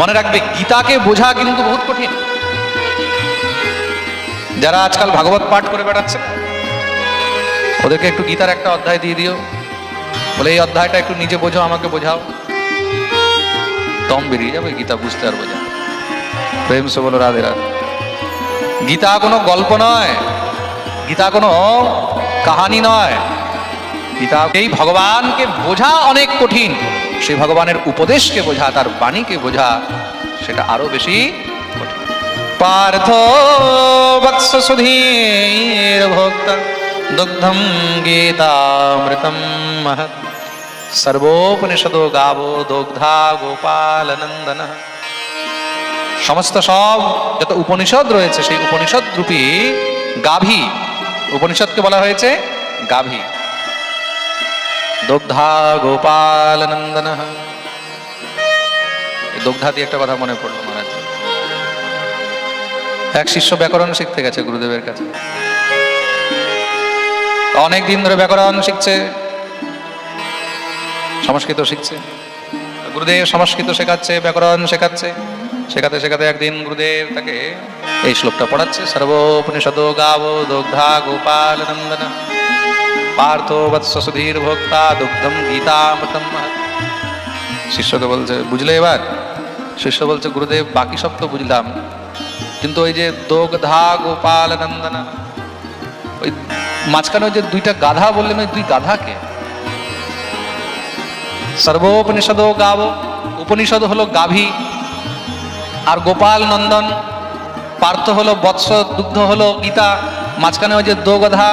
মনে রাখবে, গীতাকে বোঝা কিন্তু বহুত কঠিন। যারা আজকাল ভাগবত পাঠ করে বেড়াচ্ছে, ওদেরকে একটু গীতার একটা অধ্যায় দিয়ে দিও। বলে, এই অধ্যায়টা একটু নিজে বোঝো, আমাকে বোঝাও। দম বেরিয়ে যাবে, গীতা বুঝতে আর বোঝা। প্রেম সে বলো রাধে রাধে। গীতা কোনো গল্প নয়, গীতা কোনো কাহানি নয়। গীতা এই ভগবানকে বোঝা অনেক কঠিন। সেই ভগবানের উপদেশকে বোঝা, তার বাণীকে বোঝা, সেটা আরও বেশি পার্থ বৎস সুধীর ভোক্ত, দুগ্ধম গীতামৃতম সর্বোপনিষদো গাবো দগ্ধা গোপাল নন্দন। সমস্ত সব যত উপনিষদ রয়েছে, সেই উপনিষদ রূপী গাভী, উপনিষদকে বলা হয়েছে গাভী। দগ্ধা গোপাল নন্দন। দগ্ধা দিয়ে একটা কথা মনে পড়ল মহারাজ। এক শিষ্য ব্যাকরণ শিখতে গেছে গুরুদেবের কাছে। অনেক দিন ধরে ব্যাকরণ শিখছে। সংস্কৃত শিখছে। গুরুদেব সংস্কৃত শেখাচ্ছে, ব্যাকরণ শেখাচ্ছে। শেখাতে শেখাতে একদিন গুরুদেব তাকে এই শ্লোকটা পড়াচ্ছে। সর্বোপনিষদ গাব দগ্ধা গোপাল নন্দন। পার্থ বৎস সুধীর ভোক্তা দুগ্ধম গীতামৃতম। শিষ্যকে বলছে, বুঝলে এবার? শিষ্য বলছে, গুরুদেব, বাকি সব তো বুঝলাম। কিন্তু ওই যে দোগধা গোপাল নন্দনা, ওই মাঝখানে ওই যে দুইটা গাধা বললেন ওই দুই গাধাকে সর্বোপনিষদ গাব, উপনিষদ হলো গাভী, আর গোপাল নন্দন, পার্থ হলো বৎস, দুগ্ধ হলো গীতা। মাঝখানে ওই যে দো গাধা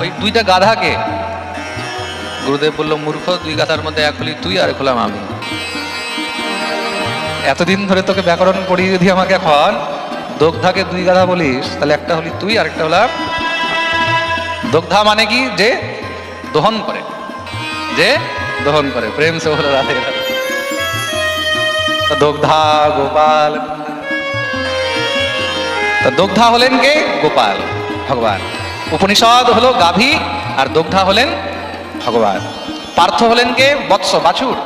ওই দুইটা গাধাকে। গুরুদেব বলল, মূর্খ, দুই গাধার মধ্যে এক হলি তুই, আর হলাম আমি। এতদিন ধরে তোকে ব্যাকরণ পড়িয়ে যদি আমাকে এখন দগ্ধাকে দুই গাধা বলিস, তাহলে একটা হলি তুই, আর একটা হলাম দগ্ধা মানে কি? যে দহন করে। যে দহন করে। প্রেম সে হলো রাধে। দগ্ধা গোপাল। তা দগ্ধা হলেন কে? গোপাল, ভগবান। উপনিষদ হলো গাভী আর দগ্ধা হলেন ভগবান। পার্থ হলেন কে? বৎস, বাছুর।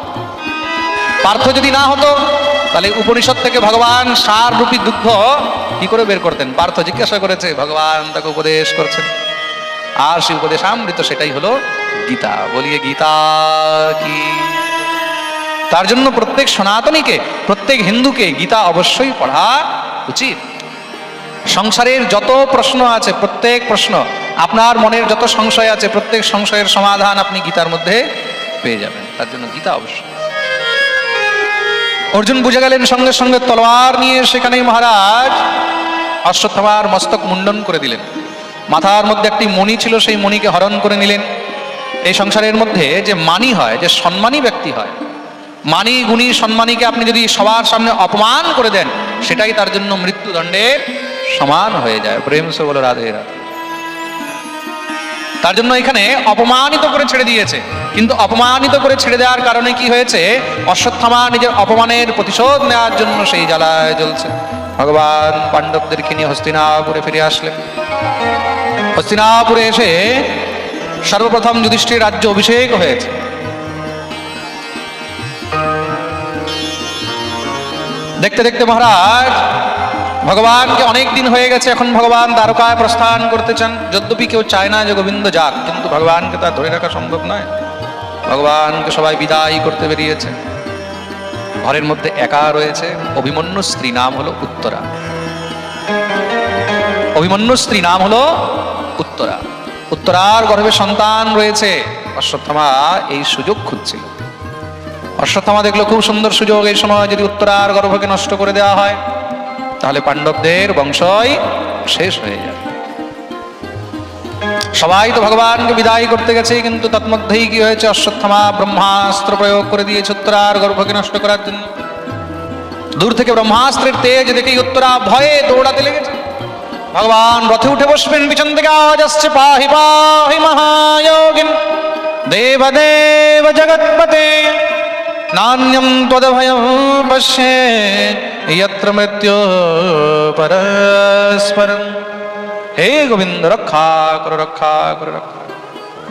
পার্থ যদি না হতো, তাহলে উপনিষদ থেকে ভগবান সার রূপী দুগ্ধ কি করে বের করতেন? পার্থ জিজ্ঞাসা করেছে, ভগবান তাকে উপদেশ করছেন। আর সেই উপদেশ আমৃত সেটাই হলো গীতা। বলিয়ে, গীতা কি? তার জন্য প্রত্যেক সনাতনীকে, প্রত্যেক হিন্দুকে গীতা অবশ্যই পড়া উচিত। সংসারের যত প্রশ্ন আছে, প্রত্যেক প্রশ্ন, আপনার মনের যত সংশয় আছে, প্রত্যেক সংশয়ের সমাধান আপনি গীতার মধ্যে পেয়ে যাবেন। তার জন্য গীতা অবশ্যই। অর্জুন বুঝে গেলেন, সঙ্গে সঙ্গে তলোয়ার নিয়ে সেখানেই মহারাজ অশ্বত্থামার মস্তক মুন্ডন করে দিলেন। মাথার মধ্যে একটি মণি ছিল, সেই মণিকে হরণ করে নিলেন। এই সংসারের মধ্যে যে মানি হয়, যে সম্মানী ব্যক্তি হয়, মানি, গুণী, সম্মানীকে আপনি যদি সবার সামনে অপমান করে দেন, সেটাই তার জন্য মৃত্যুদণ্ডের সমান হয়ে যায়। প্রেম সে বলো, রাধে রাধে। তার জন্য এখানে অপমানিত করে ছেড়ে দিয়েছে। কিন্তু অপমানিত করে ছেড়ে দেওয়ার কারণে কি হয়েছে? অশ্বত্থামা নিজের অপমানের প্রতিশোধ নেওয়ার জন্য সেই জ্বালায় জ্বলছে। ভগবান পাণ্ডবদেরকে নিয়ে হস্তিনাপুরে ফিরে আসলেন। হস্তিনাপুরে এসে সর্বপ্রথম যুধিষ্ঠির রাজ্য অভিষেক হয়েছে। দেখতে দেখতে মহারাজ ভগবানকে অনেক দিন হয়ে গেছে, এখন ভগবান দ্বারকায় প্রস্থান করতে চান। যদ্যপি কেউ চায় না যে গোবিন্দ যাক, কিন্তু ভগবানকে তা ধরে রাখা সম্ভব নয়। ভগবানকে সবাই বিদায় করতে বেরিয়েছে। ঘরের মধ্যে একা রয়েছে। অভিমন্যু স্ত্রী নাম হলো উত্তরা। অভিমন্যু স্ত্রী নাম হলো উত্তরা। উত্তরার গর্ভে সন্তান রয়েছে। অশ্বত্থামা এই সুযোগ খুঁজছিল। অশ্বত্থামা দেখল খুব সুন্দর সুযোগ। এই সময় যদি উত্তরার গর্ভকে নষ্ট করে দেওয়া হয় তাহলে পাণ্ডবদের বংশই শেষ হয়ে যাবে সবাই তো ভগবানকে বিদায় করতে গেছে, কিন্তু তৎমধ্যেই কি হয়েছে? অশ্বত্থামা ব্রহ্মাস্ত্র প্রয়োগ করে দিয়েছে উত্তরার গর্ভকে নষ্ট করার জন্য। দূর থেকে ব্রহ্মাস্ত্রের তেজ দেখেই উত্তরা ভয়ে দৌড়াতে লেগেছে। ভগবান রথে উঠে বসবেন, পিছন থেকে আওয়াজ আসছে, পাহি পাহি মহায়োগিন। দেবদেব জগৎপতে নান্যম ত্বদভয়ম পশ্যে যত্র মৃত্যু পরস্পরম হে গোবিন্দ রক্ষা করো রক্ষা করো রক্ষা।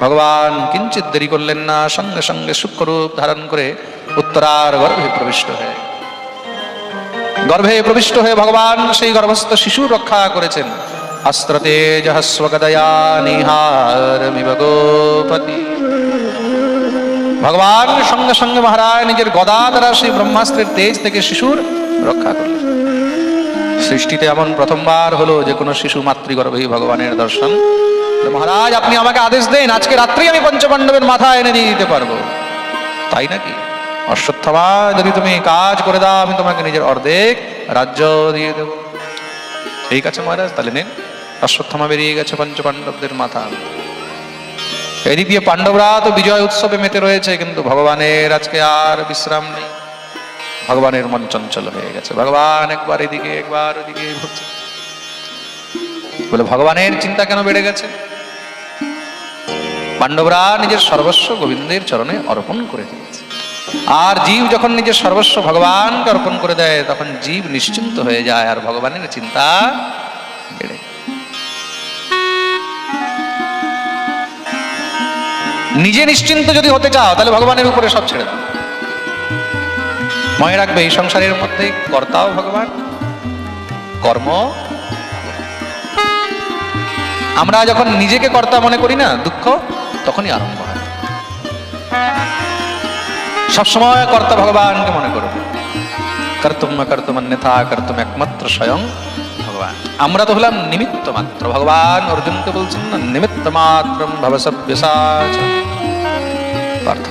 ভগবান কিঞ্চিত দেরি করলেন না সঙ্গে সঙ্গে সূক্ষ্মরূপ ধারণ করে উত্তরার গর্ভে প্রবিষ্ট হয়ে গর্ভে প্রবিষ্ট হয়ে ভগবান সেই গর্ভস্থ শিশু রক্ষা করেছেন। অস্ত্রতে জহস্বগদয়া নিহারমিব গোপতি ভগবান সঙ্গে সঙ্গে মহারাজ নিজের গদা দ্বারা সেই ব্রহ্মাস্ত্রের তেজ থেকে শিশুর রক্ষা করলেন। সৃষ্টিতে এমন প্রথমবার হলো যে কোনো শিশু মাতৃগর্ভেই ভগবানের দর্শন। মহারাজ, আপনি আমাকে আদেশ দেন, আজকে রাত্রি আমি পঞ্চপাণ্ডবের মাথা এনে দিয়ে দিতে পারব। তাই নাকি? অশ্বত্থমা, যদি তুমি কাজ করে দাও, আমি তোমাকে নিজের অর্ধেক রাজ্য দিয়ে দেব। ঠিক আছে মহারাজ, তাহলে নেন। অশ্বত্থমা বেরিয়ে গেছে পঞ্চপাণ্ডবদের মাথা এদিক পাণ্ডবরা তো বিজয় উৎসবে মেতে রয়েছে, কিন্তু ভগবানের আজকে আর বিশ্রাম নেই। ভগবানের মন চঞ্চল হয়ে গেছে। ভগবান একবার এদিকে, একবার ওদিকে ঘুরছে। বলে, ভগবানের চিন্তা কেন বেড়ে গেছে? পাণ্ডবরা নিজের সর্বস্ব গোবিন্দের চরণে অর্পণ করে দিয়েছে। আর জীব যখন নিজের সর্বস্ব ভগবানকে অর্পণ করে দেয়, তখন জীব নিশ্চিন্ত হয়ে যায়, আর ভগবানের চিন্তা বেড়ে যায়। নিজে নিশ্চিন্ত যদি হতে চাও, তাহলে ভগবানের উপরে সব ছেড়ে দাও। মনে রাখবে, এই সংসারের মধ্যে কর্তাও ভগবান কর্ম আমরা যখন নিজেকে কর্তা মনে করি না, দুঃখ তখনই আরম্ভ হয়। সবসময় কর্তা ভগবানকে মনে করবে কর্তুম কর্তুম অন্যথা কর্তুম একমাত্র স্বয়ং ভগবান। আমরা তো হলাম নিমিত্ত মাত্র ভগবান অর্জুনকে বলছেন না নিমিত্ত মাত্র ভবসভ্যসাচ পার্থ।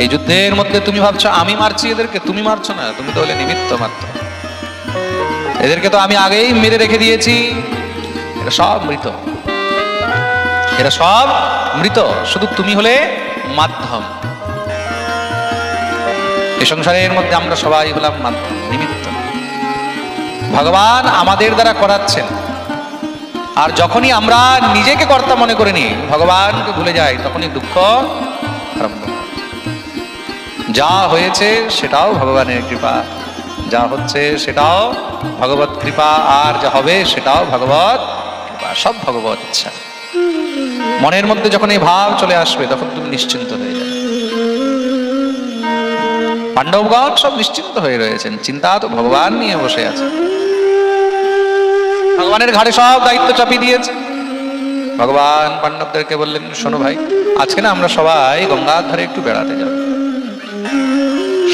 এই যুদ্ধের মধ্যে তুমি ভাবছ, আমি মারছি? এদেরকে তুমি মারছো না? তুমি তো হলে নিমিত্ত মাত্র। এদেরকে তো আমি আগেই মেরে রেখে দিয়েছি। এরা সব মৃত। এরা সব মৃত। শুধু তুমি হলে মাধ্যম। এই সংসারের মধ্যে আমরা সবাই হলাম মাধ্যম, নিমিত্ত। ভগবান আমাদের দ্বারা করাচ্ছেন। আর যখনই আমরা নিজেকে কর্তা মনে করে নিই, ভগবানকে ভুলে যাই, তখনই দুঃখ যা হয়েছে সেটাও ভগবানের কৃপা। যা হচ্ছে সেটাও ভগবত কৃপা, আর যা হবে সেটাও ভগবত কৃপা, সব ভগবত ইচ্ছা। মনের মধ্যে যখন এই ভাব চলে আসবে, তখন তুমি নিশ্চিন্ত হয়ে যাবে। পাণ্ডবগণ সব নিশ্চিন্ত হয়ে রয়েছেন, চিন্তা তো ভগবান নিয়ে বসে আছে। ভগবানের ঘাড়ে সব দায়িত্ব চাপিয়ে দিয়েছে। ভগবান পাণ্ডবদেরকে বললেন, শোনো ভাই, আজকে না আমরা সবাই গঙ্গার ধারে একটু বেড়াতে যাব।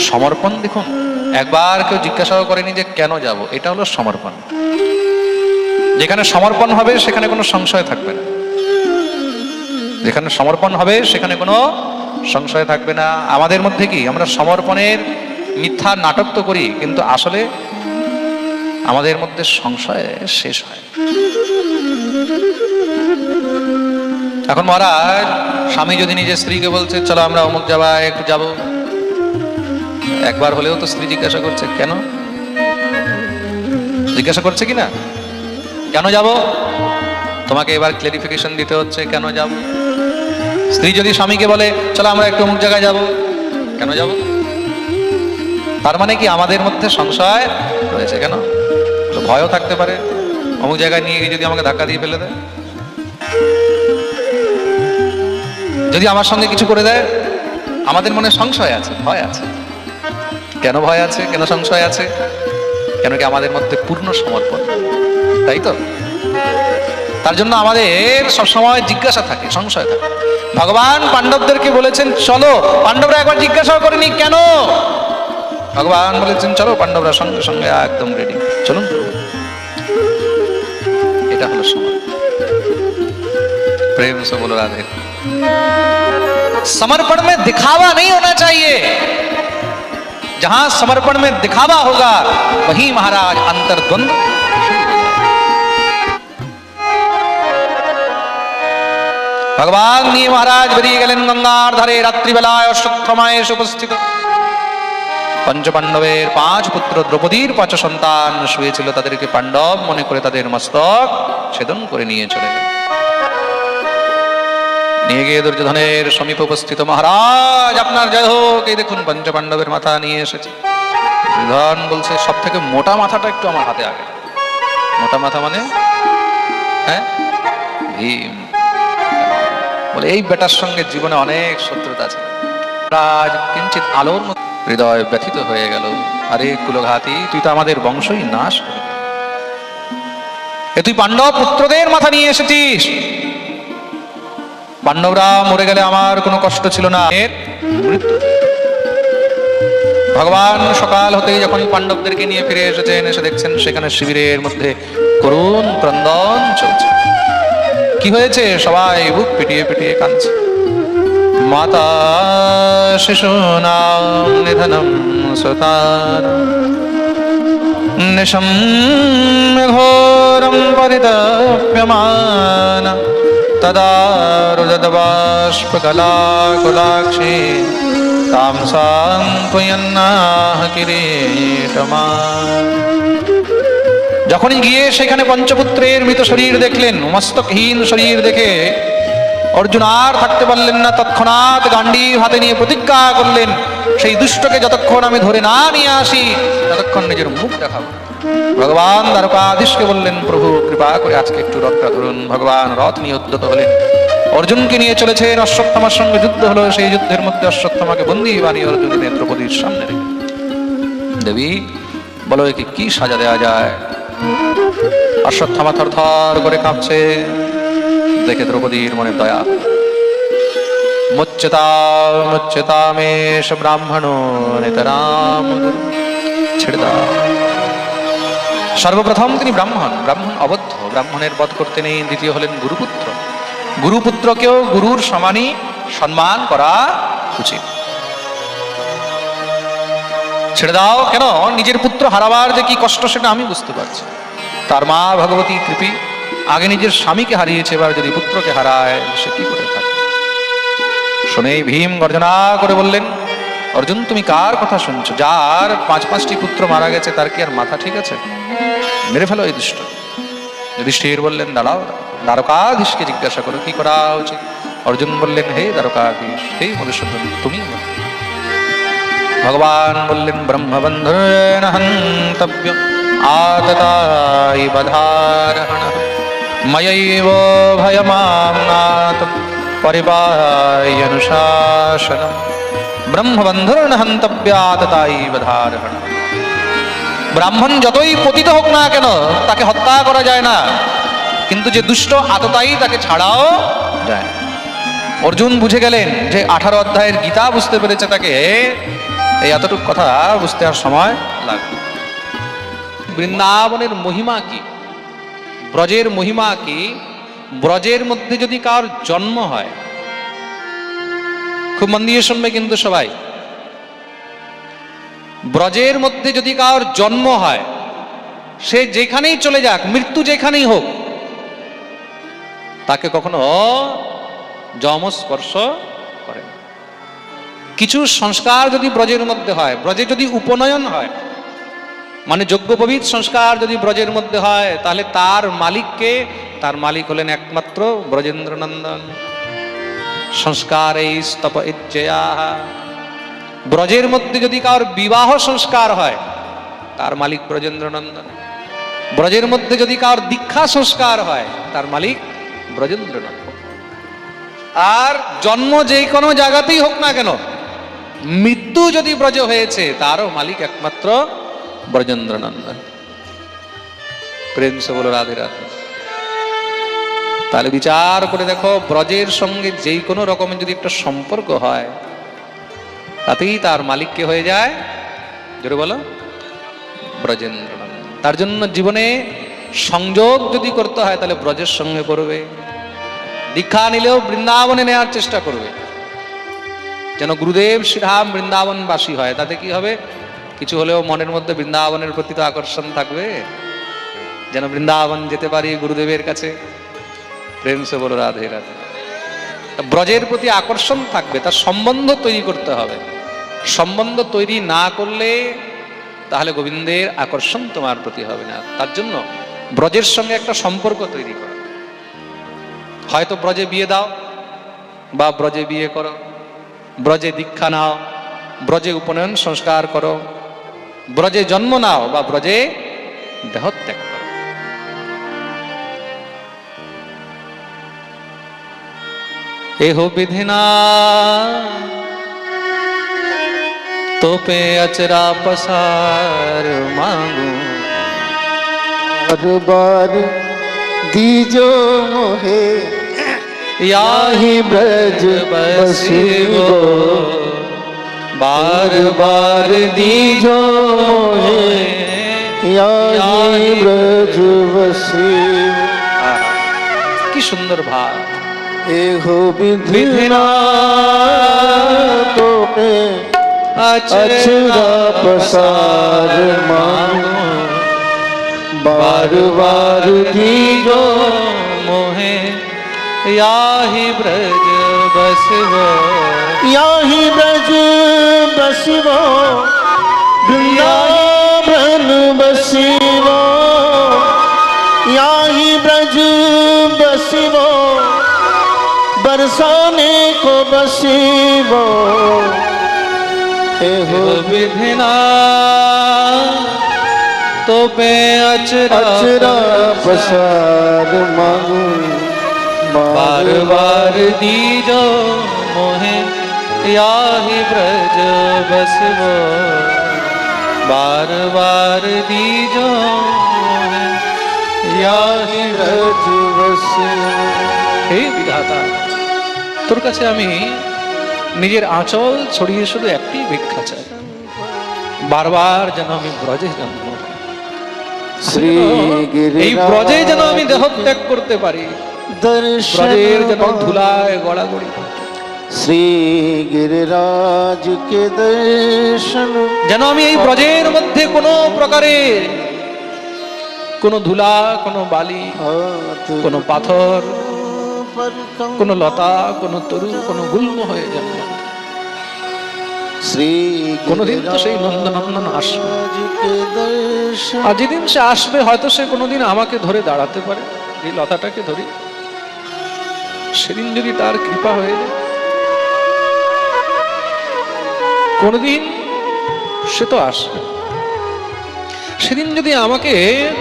সমর্পণ দেখুন। একবার কেউ জিজ্ঞাসাও করেনি যে কেন যাব, এটা হলো সমর্পণ। যেখানে সমর্পণ হবে, সেখানে কোনো সংশয় থাকবে না। যেখানে সমর্পণ হবে, সেখানে কোনো সংশয় থাকবে না। আমাদের মধ্যে কি, আমরা সমর্পণের মিথ্যা নাটক তো করি, কিন্তু আসলে আমাদের মধ্যে সংশয় শেষ হয়। এখন মহারাজ, স্বামী যদি নিজের স্ত্রীকে বলছে, চলো আমরা অমুক যাবা একটু যাব। একবার হলেও তো স্ত্রী জিজ্ঞাসা করছে, কেন? জিজ্ঞাসা করছে কি না? কেন যাব? তোমাকে এবার ক্লারিফিকেশন দিতে হচ্ছে, কেন যাব? স্ত্রী যদি স্বামীকে বলে, চলো আমরা একটু অমুক জায়গায় যাব। কেন যাব? তার মানে কি আমাদের মধ্যে সংশয় রয়েছে কেন? ভয়ও থাকতে পারে। অমুক জায়গায় নিয়ে গিয়ে যদি আমাকে ধাক্কা দিয়ে ফেলে দেয়? যদি আমার সঙ্গে কিছু করে দেয়, আমাদের মনে সংশয় আছে, ভয় আছে। কেন ভয় আছে? কেন সংশয় আছে? কেন কি আমাদের মধ্যে পূর্ণ সমর্পণ? তাই তো? তার জন্য আমাদের সবসময় জিজ্ঞাসা থাকে, সংশয় থাকে। ভগবান পাণ্ডবদেরকে বলেছেন, চলো, পাণ্ডবরা একবার জিজ্ঞাসাও করেনি কেন? ভগবান বলেছেন, চলো, পাণ্ডবরা সঙ্গে সঙ্গে একদম রেডি চলুন। प्रेम से बोलो, राधे। समर्पण में दिखावा नहीं होना चाहिए। जहाँ समर्पण में दिखावा होगा, वहीं महाराज अंतर्द्वंद। भगवान महाराज, बरी गलिन गंगार धरे रात्रि बलाय शुक्रमाय उपस्थित পঞ্চপাণ্ডবের পাঁচ পুত্র দ্রৌপদীর পাঁচ সন্তান শুয়েছিল তাদেরকে পাণ্ডব মনে করে তাদের মস্তক ছেদন করে নিয়ে চলে নিয়ে গিয়ে দুর্যোধনের সমীপ উপস্থিত মহারাজ, আপনার জয় হোক। এই দেখুন, পঞ্চপাণ্ডবের মাথা নিয়ে এসেছে। দুর্যোধন বলছে সব থেকে মোটা মাথাটা একটু আমার হাতে আগে। মোটা মাথা মানে? হ্যাঁ? ভীম। বলে, এই বেটার সঙ্গে জীবনে অনেক শত্রুতা আছে। রাজ কিঞ্চিত আলোর মতো হৃদয় ব্যথিত হয়ে গেল। আরে কুলঘাতি, তুই তো আমাদের বংশই নাশ এ তুই পাণ্ডব পুত্রদের মাথা নিয়ে এসেছিস। পাণ্ডবরা মরে গেলে আমার কোনো কষ্ট ছিল না। ভগবান সকাল হতেই যখন পাণ্ডবদেরকে নিয়ে ফিরে এসেছেন, এসে দেখছেন সেখানে শিবিরের মধ্যে করুণ ক্রন্দন চলছে। কি হয়েছে? সবাই বুক পিটিয়ে পিটিয়ে কাঁদছে। মাতা শিশুনাম নিধনম সুতার। নিশম ঘোরম পরিতপ্যমান তদা রুদবাষ্পকলাকুলাক্ষী তাম সান্ত্বয়ন্নাহ কিরীটমা যখনই গিয়ে সেখানে পঞ্চপুত্রের মৃত শরীর দেখলেন, মস্তকহীন শরীর দেখে অর্জুন আর থাকতে পারলেন না। তৎক্ষণাৎ গান্ডি হাতে নিয়ে প্রতিজ্ঞা করলেন, সেই দুষ্টকে যতক্ষণ আমি ধরে না নিয়ে আসি, ততক্ষণ নিজের মুখ দেখাবো। ভগবান দ্বারকাধীশকে বললেন, প্রভু, কৃপা করে আজকে একটু রথটা ধরুন। ভগবান রথ নিয়ে উদ্যত হলেন। অর্জুনকে নিয়ে চলেছেন অশ্বত্থামার সঙ্গে যুদ্ধ হলো। সেই যুদ্ধের মধ্যে অশ্বত্থামাকে বন্দী বানিয়ে অর্জুন নেত্রপদীর সামনে রেখে দেবী, বলো একে কি সাজা দেওয়া যায়? অশ্বত্থামা থর থর করে কাঁপছে। দেখে দ্রৌপদীর মনে দয়া। মুচ্যতা মুচ্যতামেশ ব্রাহ্মণো, নেতরাম ছেড়ে সর্বপ্রথম তিনি ব্রাহ্মণ ব্রাহ্মণ অবদ্ধ। ব্রাহ্মণের বধ করতে নেই, দ্বিতীয় হলেন গুরুপুত্র। গুরুপুত্রকেও গুরুর সমানই সম্মান করা উচিত। ছেড়ে দাও কেন? নিজের পুত্র হারাবার যে কি কষ্ট, সেটা আমি বুঝতে পারছি। তার মা ভগবতী কৃপি। আগে নিজের স্বামীকে হারিয়েছে, এবার যদি পুত্রকে হারায়, সে কি করে থাকে? শুনেই ভীম গর্জনা করে বললেন, অর্জুন, তুমি কার কথা শুনছো? যার পাঁচ পাঁচটি পুত্র মারা গেছে, তার কি আর মাথা ঠিক আছে? মেরে ফেলো এই দুষ্ট। যুধিষ্ঠির বললেন, দাঁড়াও, দ্বারকাধীশকে জিজ্ঞাসা করো, কি করা উচিত? অর্জুন বললেন, হে দ্বারকাধীশ, হে মধুসূদন, তুমি ভগবান বললেন, ব্রহ্মবন্ধুরেণ হন্তব্য আততাই বধারহণ। ময়ৈব ভয়মাম্নাত পরিবায়নুশাসনম ব্রহ্মবন্ধুরেণ হন্তব্য আততাই বধারহণ ব্রাহ্মণ যতই পতিত হোক না কেন তাকে হত্যা করা যায় না কিন্তু যে দুষ্ট আততাই তাকে ছাড়াও যায় অর্জুন বুঝে গেলেন যে আঠারো অধ্যায়ের গীতা বুঝতে পেরেছে তাকে এই এতটুকু কথা বুঝতে আর সময় লাগবে বৃন্দাবনের মহিমা কি ব্রজের মহিমা কি? ব্রজের মধ্যে যদি কার জন্ম হয়, খুব মন দিয়ে শুনবে কিন্তু সবাই। ব্রজের মধ্যে যদি কার জন্ম হয়, সে যেখানেই চলে যাক, মৃত্যু যেখানেই হোক, তাকে কখনো যম স্পর্শ করে কিছু সংস্কার যদি ব্রজের মধ্যে হয়, ব্রজে যদি উপনয়ন হয় মানে যজ্ঞোপবীত সংস্কার যদি ব্রজের মধ্যে হয়, তাহলে তার মালিককে, তার মালিক হলেন একমাত্র ব্রজেন্দ্রনন্দন। সংস্কার এই স্তপ ব্রজের মধ্যে যদি কার বিবাহ সংস্কার হয়, তার মালিক ব্রজেন্দ্রনন্দন। ব্রজের মধ্যে যদি কার দীক্ষা সংস্কার হয়, তার মালিক ব্রজেন্দ্রনন্দন। আর জন্ম যে কোনো জায়গাতেই হোক না কেন, মৃত্যু যদি ব্রজ হয়েছে, তারও মালিক একমাত্র ব্রজেন্দ্র নন্দন প্রেম সে রাধে রাধে। তাহলে বিচার করে দেখো, ব্রজের সঙ্গে যেই কোনো রকমের যদি একটা সম্পর্ক হয়, তাতেই তার মালিককে হয়ে যায়? জোরে বলো ব্রজেন্দ্র তার জন্য জীবনে সংযোগ যদি করতে হয়, তাহলে ব্রজের সঙ্গে করবে। দীক্ষা নিলেও বৃন্দাবনে নেওয়ার চেষ্টা করবে। যেন গুরুদেব শ্রীরাম বৃন্দাবনবাসী হয়, তাতে কি হবে? কিছু হলেও মনের মধ্যে বৃন্দাবনের প্রতি তো আকর্ষণ থাকবে। যেন বৃন্দাবন যেতে পারি গুরুদেবের কাছে। প্রেম সে বলো, রাধে রাধে। ব্রজের প্রতি আকর্ষণ থাকবে, তার সম্বন্ধ তৈরি করতে হবে। সম্বন্ধ তৈরি না করলে তাহলে গোবিন্দের আকর্ষণ তোমার প্রতি হবে না। তার জন্য ব্রজের সঙ্গে একটা সম্পর্ক তৈরি করো। হয়তো ব্রজে বিয়ে দাও বা ব্রজে বিয়ে করো, ব্রজে দীক্ষা নাও, ব্রজে উপনয়ন সংস্কার করো। ব্রজে জন্ম নাও বা ব্রজে দেহ ত্যাগ এহ বিধিনা তোপে আচরা পসার মাগো। বারবার দিজো মোহে ব্রজ বসিবো। बार बार दीजो मोहे याही ब्रज बसी কি সুন্দর ভাব एहो विधिना विधिना तो में अचरा पसार मांगो बार बार दीजो मोहे याही ब्रज बसवो याही ब्रज बसिवो वृंदावन बसिवो याही ब्रज बसिवो बरसाने को बसिवो हे हो। विधिना तो पे अचरा अचरा पसार मांगू। बार बार दीजो मोहे याही ब्रज बसवो बार बार दीजो मोहे याही ब्रज बसिवो হে বিধাতা তোর কাছে আমি নিজের আঁচল ছড়িয়ে শুধু একটি ভিক্ষা চাই বারবার যেন আমি ব্রজে জন্ম নিই। শ্রী এই ব্রজে যেন আমি দেহত্যাগ করতে পারি ব্রজের যেন ধুলায় গড়াগড়ি। শ্রী গিরিরাজ কে দর্শন? যেন আমি এই ব্রজের মধ্যে কোনো প্রকারের কোনো ধুলা কোনো বালি কোনো পাথর কোনো লতা কোনো তরু কোনো গুল্ম হয়ে নিই। শ্রী কোনোদিন তো সেই নন্দনন্দন আসবে। আর যেদিন সে আসবে হয়তো সে কোনোদিন আমাকে ধরে দাঁড়াতে পারে। এই লতাটাকে ধরি। সেদিন যদি তার কৃপা হয়ে যায়, কোনোদিন সে তো আসবে সেদিন যদি আমাকে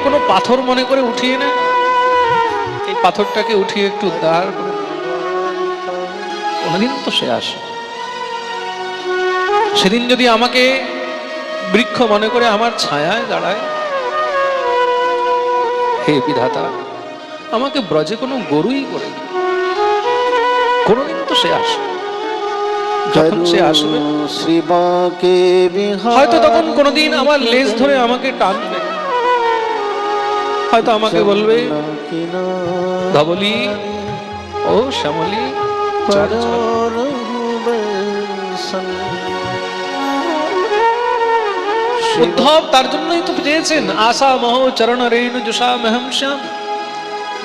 কোনো পাথর মনে করে উঠিয়ে নেয়, এই পাথরটাকে উঠিয়ে একটু দাঁড় করে কোনোদিন তো সে আসবে সেদিন যদি আমাকে বৃক্ষ মনে করে আমার ছায়ায় দাঁড়ায়, হে বিধাতা, আমাকে ব্রজে কোনো গরুই করে দিন। কোনোদিন তো সে আসবে যখন সে আসবে, হয়তো তখন কোনোদিন আমার লেজ ধরে আমাকে টানবে। হয়তো আমাকে বলবে, ধবলি, ও শ্যামলি। উদ্ধব তার জন্যই তো চেয়েছেন আশা মহ চরণ রেণু জুষা মহম শ্যাম।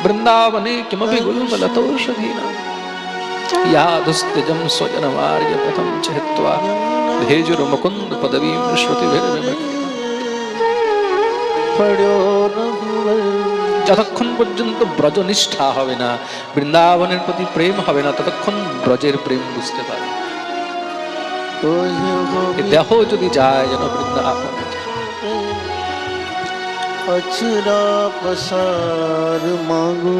বৃন্দাবনে কিমপি গুলমলতৌষধীনা ইয়াদুস্তিজম স্বজনমার্য পথম চিত্বা ভেজুর মুকুন্দ পদবীম শ্রুতিভির্বিমৃত্যু যতক্ষণ পর্যন্ত ব্রজ নিষ্ঠা হবে না বৃন্দাবনের প্রতি প্রেম হবে না ততক্ষণ ব্রজের প্রেম বুঝতে পারবে এ দেহ যদি যায় যেন বৃন্দাবন अचरा पसार मांगू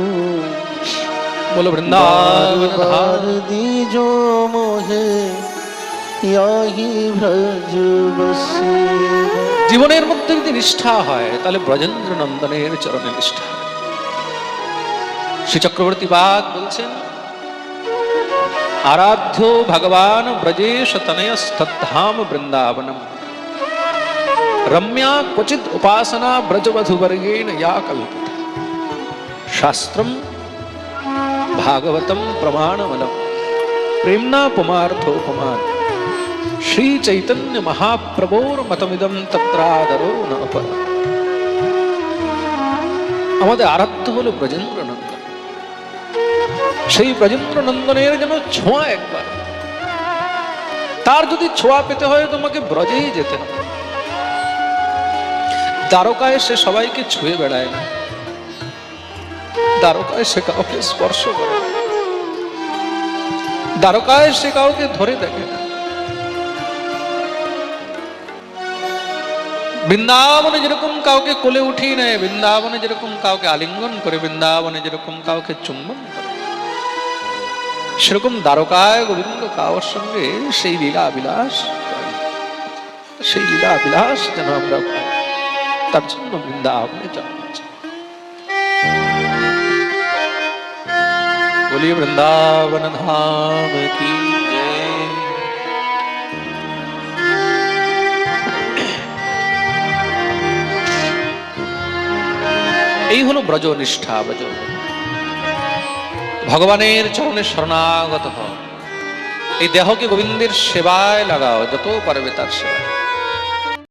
বলো বৃন্দাবন बार ধাম। दीजो मोहे याही ब्रज बसी জীবনের মধ্যে যদি নিষ্ঠা হয় তাহলে ব্রজেন্দ্র নন্দনের চরণে নিষ্ঠা হয়। শ্রী চক্রবর্তী বাদ বলছেন আরাধ্য ভগবান ব্রজেশ তনয়স্তধাম বৃন্দাবনম রম্যা ক্বচিদ উপাসনা ব্রজবধুবর্গেণ ইয়া কল্পিতা শাস্ত্রম ভাগবতম প্রেমনা পুমার্থোপমান শ্রী চৈতন্য মহাপ্রভোর মতমিদম তত্রাদরো ন অপর আমাদের আরাধ্য হলো ব্রজেন্দ্র নন্দন সেই ব্রজেন্দ্র নন্দনের যেন ছোঁয়া একবার। তার যদি ছোঁয়া পেতে হয় তোমাকে ব্রজেই যেতে হবে। দ্বারকায় সে সবাইকে ছুঁয়ে বেড়ায় না। দ্বারকায় সে কাউকে স্পর্শ করে দ্বারকায় সে কাউকে ধরে দেখে বৃন্দাবনে যেরকম কাউকে কোলে উঠিয়ে নেয়, বৃন্দাবনে যেরকম কাউকে আলিঙ্গন করে, বৃন্দাবনে যেরকম কাউকে চুম্বন করে, সেরকম দ্বারকায় গোবিন্দ কাউর সঙ্গে সেই লীলা বিলাস সেই লীলা বিলাস যেন আমরা তার জন্য বৃন্দাবনে জন্ম बोलिए वृंदावन धाम की जय এই হলো ব্রজ নিষ্ঠা ব্রজ ভগবানের চরণে শরণাগত হও এই দেহকে গোবিন্দের সেবায় লাগাও যত পারবে তার সেবায়